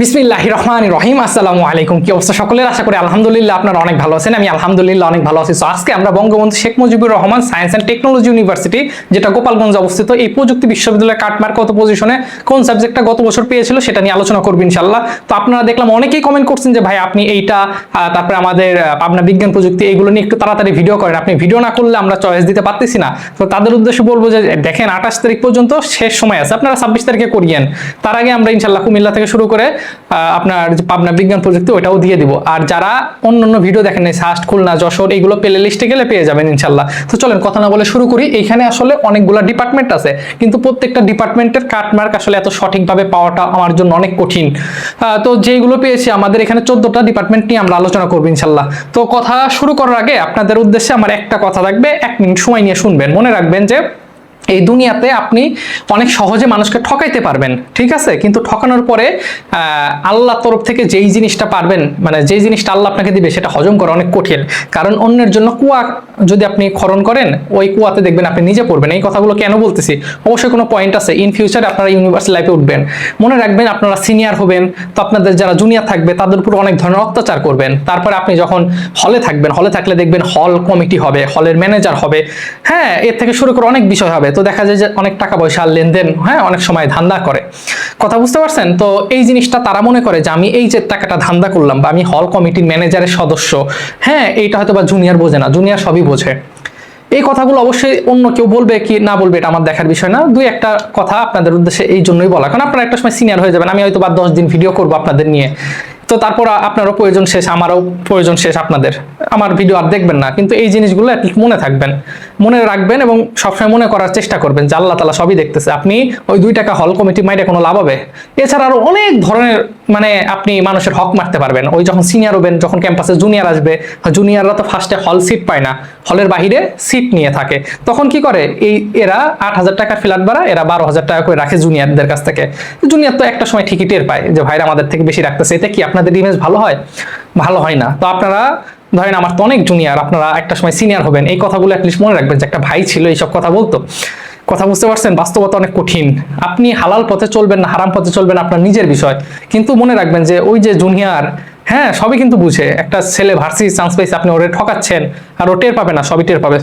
বিসমিল্লাহ রহমান রহিম, আসসালামু আলাইকুম। কি অবস্থা সকলের? আশা করি আলহামদুলিল্লাহ আপনারা অনেক ভালো আছেন। আমি আলহামদুলিল্লাহ অনেক ভালো আছি। তো আজকে আমরা Bangabandhu Sheikh Mujibur Rahman science and technology university যেটা গোপালগঞ্জ অবস্থিত, এই প্রযুক্তি বিশ্ববিদ্যালয়ের কাটমার কত পজিশনে কোন সাবজেক্টটা গত বছর পেয়েছিল সেটা নিয়ে আলোচনা করব ইনশাল্লাহ তো আপনারা দেখলাম অনেকেই কমেন্ট করছেন যে, ভাই, আপনি এইটা তারপরে আমাদের পাবনা বিজ্ঞান প্রযুক্তি, এগুলো নিয়ে একটু তাড়াতাড়ি ভিডিও করেন। আপনি ভিডিও না করলে আমরা চয়েস দিতে পারতেছি না। তো তাদের উদ্দেশ্যে বলব যে, দেখেন, আঠাশ তারিখ পর্যন্ত শেষ সময় আছে। আপনারা ছাব্বিশ তারিখে করিয়েন। তার আগে আমরা ইনশাল্লাহ কুমিল্লা থেকে শুরু করে আপনার যে পাবনা বিজ্ঞান প্রযুক্তি ওটাও দিয়ে দিব। আর যারা অন্য অন্য ভিডিও দেখেন এই সাস্ট খুলনা, যশোর এইগুলো প্লে লিস্টে গেলে পেয়ে যাবেন ইনশাল্লাহ। তো চলেন, কথা না বলে শুরু করি। এইখানে আসলে অনেকগুলো ডিপার্টমেন্ট আছে, কিন্তু প্রত্যেকটা ডিপার্টমেন্টের কাটমার্ক আসলে এত সঠিকভাবে পাওয়াটা আমার জন্য অনেক কঠিন। তো যেইগুলো পেয়েছি, আমাদের এখানে চোদ্দটা ডিপার্টমেন্ট নিয়ে আমরা আলোচনা করব ইনশাল্লাহ। তো কথা শুরু করার আগে আপনাদের উদ্দেশ্যে আমার একটা কথা থাকবে, এক মিনিট সময় নিয়ে শুনবেন। মনে রাখবেন যে এই দুনিয়াতে আপনি অনেক সহজে মানুষকে ঠকাইতে পারবেন ঠিক আছে? কিন্তু ঠকানোর পরে আহ, আল্লাহর তরফ থেকে যেই জিনিসটা পারবেন মানে যেই জিনিসটা আল্লাহ আপনাকে দিবে সেটা হজম করা অনেক কঠিন। কারণ অন্যের জন্য কুয়া যদি আপনি খরণ করেন ওই কুয়াতে দেখবেন আপনি নিজে পড়বেন। এই কথাগুলো কেন বলতেছি? অবশ্যই কোনো পয়েন্ট আছে। ইন ফিউচার আপনারা ইউনিভার্সিটি লাইফে উঠবেন। মনে রাখবেন আপনারা সিনিয়র হবেন তো আপনাদের যারা জুনিয়র থাকবে তাদের উপর অনেক ধরনের অত্যাচার করবেন। তারপরে আপনি যখন হলে থাকবেন হলে থাকলে দেখবেন হল কমিটি হবে হলের ম্যানেজার হবে। হ্যাঁ এর থেকে শুরু করে অনেক বিষয় হবে। তো দেখা যায় যে অনেক টাকা পয়সা লেনদেন হ্যাঁ অনেক সময় ধান্দা করে। কথা বুঝতে পারছেন? তো এই জিনিসটা তারা মনে করে যে আমি এই যে টাকাটা ধান্দা করলাম বা আমি হল কমিটির ম্যানেজারের সদস্য হ্যাঁ এইটা হয়তো বা জুনিয়র বোঝে না জুনিয়র সবই বোঝে। এই কথাগুলো অবশ্যই অন্য কেউ বলবে কি না বলবে এটা আমার দেখার বিষয় না। দুই একটা কথা আপনাদের উদ্দেশ্যে এই জন্যই বলা। কারণ আপনারা একটা সময় সিনিয়র হয়ে যাবেন, আমি হয়তো বা দশ দিন ভিডিও করব আপনাদের নিয়ে। তো তারপর আপনারও প্রয়োজন শেষ, আমারও প্রয়োজন শেষ আপনাদের। আমার ভিডিও আর দেখবেন না, কিন্তু এই জিনিসগুলো মনে থাকবেন। মনে রাখবেন এবং সবসময় মনে করার চেষ্টা করবেন যে আল্লাহ তালা সবই দেখতেছে। আপনি ওই দুই টাকা হল কমিটি মাইরে কোনো লাভ হবে? এছাড়া আরও অনেক ধরনের মানে আপনি মানুষের হক মারতে পারবেন। ওই যখন সিনিয়র হবেন, যখন ক্যাম্পাসে জুনিয়র আসবে জুনিয়ররা তো ফার্স্টে হল সিট পায় না। হলের বাহিরে সিট নিয়ে থাকে। তখন কি করে? এই এরা আট হাজার টাকার ফ্ল্যাট ভাড়া, এরা বারো হাজার টাকা করে রাখে জুনিয়রদের কাছ থেকে। জুনিয়র তো একটা সময় ঠিকই টের পায় যে, ভাইরা আমাদের থেকে বেশি রাখতেছে, এতে কি আপনাদের ইমেজ ভালো হয়? ভালো হয় না। তো আপনারা, ধরেন আমার তো অনেক জুনিয়র আপনারা একটা সময় সিনিয়র হবেন। এই কথাগুলো অ্যাটলিস্ট মনে রাখবেন যে একটা ভাই ছিল, এইসব কথা বলতো। কথা বুঝতে পারছেন? বাস্তবতা অনেক কঠিন। আপনি হালাল পথে চলবেন না, হারাম পথে চলবেন আপনার নিজের বিষয়। কিন্তু মনে রাখবেন যে ওই যে জুনিয়র হ্যাঁ সবই কিন্তু বুঝে। একটা ছেলে ভার্সি চান্স পাইছে, আপনি ওরে ঠকাচ্ছেন, আর ও টের পাবে না, সবই টের পাবে।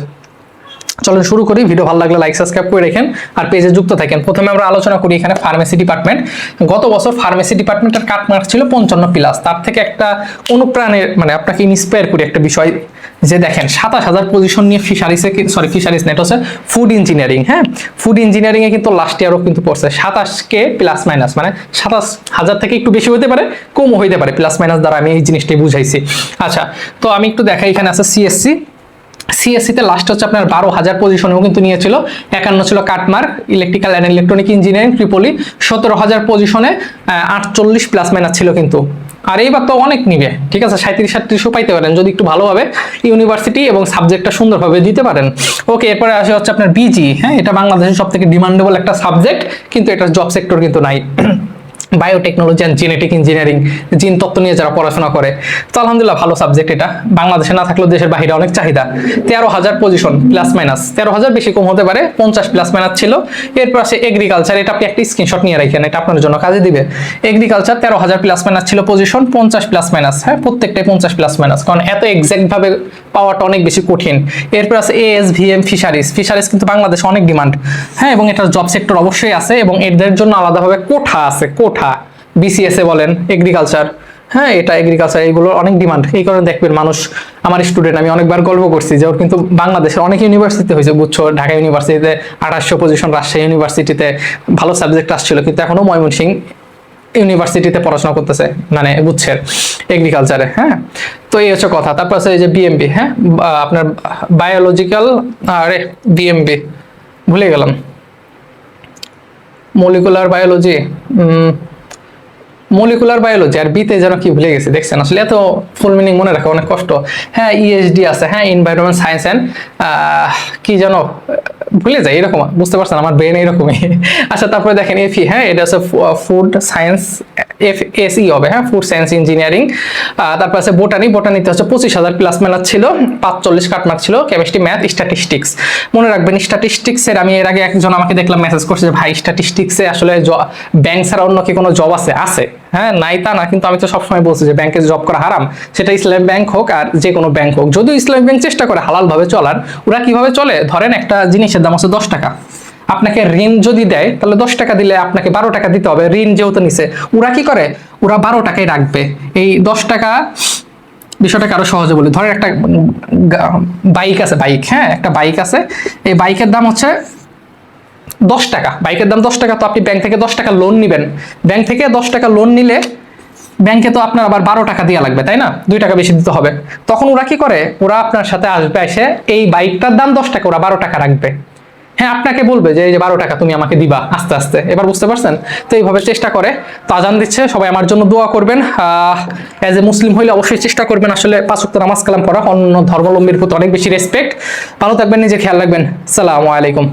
চলুন শুরু করি। ভিডিও ভালো লাগলে লাইক সাবস্ক্রাইব করে রাখেন আর পেজে যুক্ত থাকেন। প্রথমে আমরা আলোচনা করি এখানে ফার্মেসি ডিপার্টমেন্ট গত বছর ফার্মেসি ডিপার্টমেন্টের কাট মার্ক ছিল পঞ্চান্ন প্লাস তার থেকে একটা অনুপ্রাণের মানে আপনাকে ইন্সপায়ার করি একটা বিষয় যে দেখেন, সাতাশ হাজার পজিশন নিয়ে ফিশারিসে সরি ফিশারিস নেট হচ্ছে ফুড ইঞ্জিনিয়ারিং হ্যাঁ? ফুড ইঞ্জিনিয়ারিং এ কিন্তু লাস্ট ইয়ারও কিন্তু পড়ছে। সাতাশকে প্লাস মাইনাস মানে সাতাশ হাজার থেকে একটু বেশি হতে পারে, কমও হইতে পারে। প্লাস মাইনাস দ্বারা আমি এই জিনিসটাই বুঝাইছি। আচ্ছা তো আমি একটু দেখাই, এখানে আছে সিএসসি সিএসসিতে লাস্ট হচ্ছে আপনার বারো হাজার পজিশনেও কিন্তু নিয়েছিল। একান্ন ছিল cut mark electrical and electronic engineering triple E সতেরো হাজার পজিশনে আটচল্লিশ প্লাস মাইনাস ছিল কিন্তু। আর এইবার তো অনেক নিবে। ঠিক আছে সাঁত্রিশ সাতত্রিশও পাইতে পারেন, যদি একটু ভালোভাবে ইউনিভার্সিটি এবং সাবজেক্টটা সুন্দরভাবে দিতে পারেন। ওকে এরপরে আসে হচ্ছে আপনার বিজি হ্যাঁ এটা বাংলাদেশের সব থেকে ডিমান্ডেবল একটা সাবজেক্ট কিন্তু এটা জব সেক্টর কিন্তু নাই। বায়োটেকনোলজি অ্যান্ড জেনেটিক ইঞ্জিনিয়ারিং জিন তত্ত্ব নিয়ে যারা পড়াশোনা করে, তো আলহামদুলিল্লাহ ভালো সাবজেক্ট এটা। বাংলাদেশে না থাকলেও দেশের বাইরে অনেক চাহিদা। তেরো হাজার পজিশন প্লাস মাইনাস তেরো হাজার বেশি কম হতে পারে, পঞ্চাশ প্লাস মাইনাস ছিল। এরপর আছে এগ্রিকালচার এটা আপনি একটা স্ক্রিনশট নিয়ে রাখেন, এটা আপনার জন্য কাজে দিবে। এগ্রিকালচার তেরো হাজার প্লাস মাইনাস ছিল পজিশন পঞ্চাশ প্লাস মাইনাস হ্যাঁ প্রত্যেকটাই পঞ্চাশ প্লাস মাইনাস কারণ এত এক্সাক্ট ভাবে পাওয়াটা অনেক বেশি কঠিন। এরপর আছে এএস ভিএম ফিশারিজ ফিশারিজ কিন্তু বাংলাদেশে অনেক ডিমান্ড হ্যাঁ এবং এটার জব সেক্টর অবশ্যই আছে, এবং এদের জন্য আলাদাভাবে কোঠা আছে, কোঠা। বিসিএসএ বলেন এগ্রিকালচার হ্যাঁ এটা এগ্রিকালচার এইগুলোর অনেক ডিমান্ড এই কারণে দেখবেন মানুষ, আমার স্টুডেন্ট আমি অনেকবার গল্প করছি যে ওর কিন্তু বাংলাদেশের অনেক ইউনিভার্সিটি হয়েছে, বুঝছ, ঢাকা ইউনিভার্সিটিতে আঠাশশো পজিশন রাজশাহী ইউনিভার্সিটিতে ভালো সাবজেক্ট আসছিল, কিন্তু এখনও ময়মনসিং ইউনিভার্সিটিতে পড়াশোনা করতেছে মানে বুঝছেন এগ্রিকালচারে হ্যাঁ। তো এই হচ্ছে কথা। তারপর আছে এই যে বিএমবি হ্যাঁ আপনার বায়োলজিক্যাল আরে বিএমবি ভুলে গেলাম। মলিকুলার বায়োলজি মলিকুলার বায়োলজি আর বিতে যেন কি ভুলে গেছি, দেখছেন? আসলে এত ফুল মিনিং মনে রাখা অনেক কষ্ট। হ্যাঁ ইএসডি আছে হ্যাঁ এনভায়রনমেন্ট সায়েন্স অ্যান্ড কি যেন ভুলে যাই, এরকম, বুঝতে পারছেন? আমার ব্রেন এরকমই। আচ্ছা তারপরে দেখেন এফি হ্যাঁ এটা হচ্ছে ফুড সায়েন্স এফ এসই হবে হ্যাঁ ফুড সায়েন্স ইঞ্জিনিয়ারিং তারপর আছে বোটানি বোটানিতে হচ্ছে পঁচিশ হাজার প্লাস মেলার ছিল, পাঁচচল্লিশ কাটমার্ক ছিল কেমিস্ট্রি ম্যাথ স্ট্যাটিস্টিক্স মনে রাখবেন স্ট্যাটিস্টিক্সের আমি এর আগে একজন আমাকে দেখলাম মেসেজ করছে যে, ভাই স্ট্যাটিস্টিক্সে আসলে ব্যাংক ছাড়া অন্য কি কোনো জব আছে? আছে। হ্যাঁ নাই তা না, কিন্তু আমি তো সবসময় বলছি যে ব্যাংকে জব করা হারাম। সেটা ইসলামিক ব্যাংক হোক আর যে কোনো ব্যাংক হোক। যদিও ইসলামিক ব্যাংক চেষ্টা করে হালালভাবে চলার, ওরা কীভাবে চলে? ধরেন একটা জিনিসের দাম হচ্ছে দশ টাকা। আপনাকে ঋণ যদি দেয়, তাহলে দশ টাকা দিলে আপনাকে বারো টাকা দিতে হবে। ঋণ যেহেতু নিছে, ওরা কি করে? ওরা বারো টাকাই রাখবে। এই দশ টাকা, বিষয়টাকে আরও সহজে বলি। ধরেন একটা বাইক আছে, বাইক হ্যাঁ? একটা বাইক আছে। এই বাইকের দাম হচ্ছে দশ টাকা। বাইকের দাম দশ টাকা, তো আপনি ব্যাংক থেকে দশ টাকা লোন নেবেন। ব্যাংক থেকে দশ টাকা লোন নিলে ব্যাংকে তো আপনার আবার বারো টাকা দেওয়া লাগবে, তাই না? দুই টাকা বেশি দিতে হবে। তখন ওরা কি করে? ওরা আপনার সাথে আসবে, এসে এই বাইকটার দাম দশ টাকা, ওরা বারো টাকা রাখবে। হ্যাঁ আপনাকে বলবে যে এই যে বারো টাকা তুমি আমাকে দিবা আস্তে আস্তে। এবার বুঝতে পারছেন? তো এইভাবে চেষ্টা করে। তো আজান দিচ্ছে, সবাই আমার জন্য দোয়া করবেন। অ্যাজ এ মুসলিম হইলে অবশ্যই চেষ্টা করবেন আসলে পাঁচ ওয়াক্ত নামাজ কালাম পড়া। অন্য ধর্মাবলম্বীর প্রতি অনেক বেশি রেসপেক্ট ভালো থাকবেন নিজে খেয়াল রাখবেন। সালামু আলাইকুম।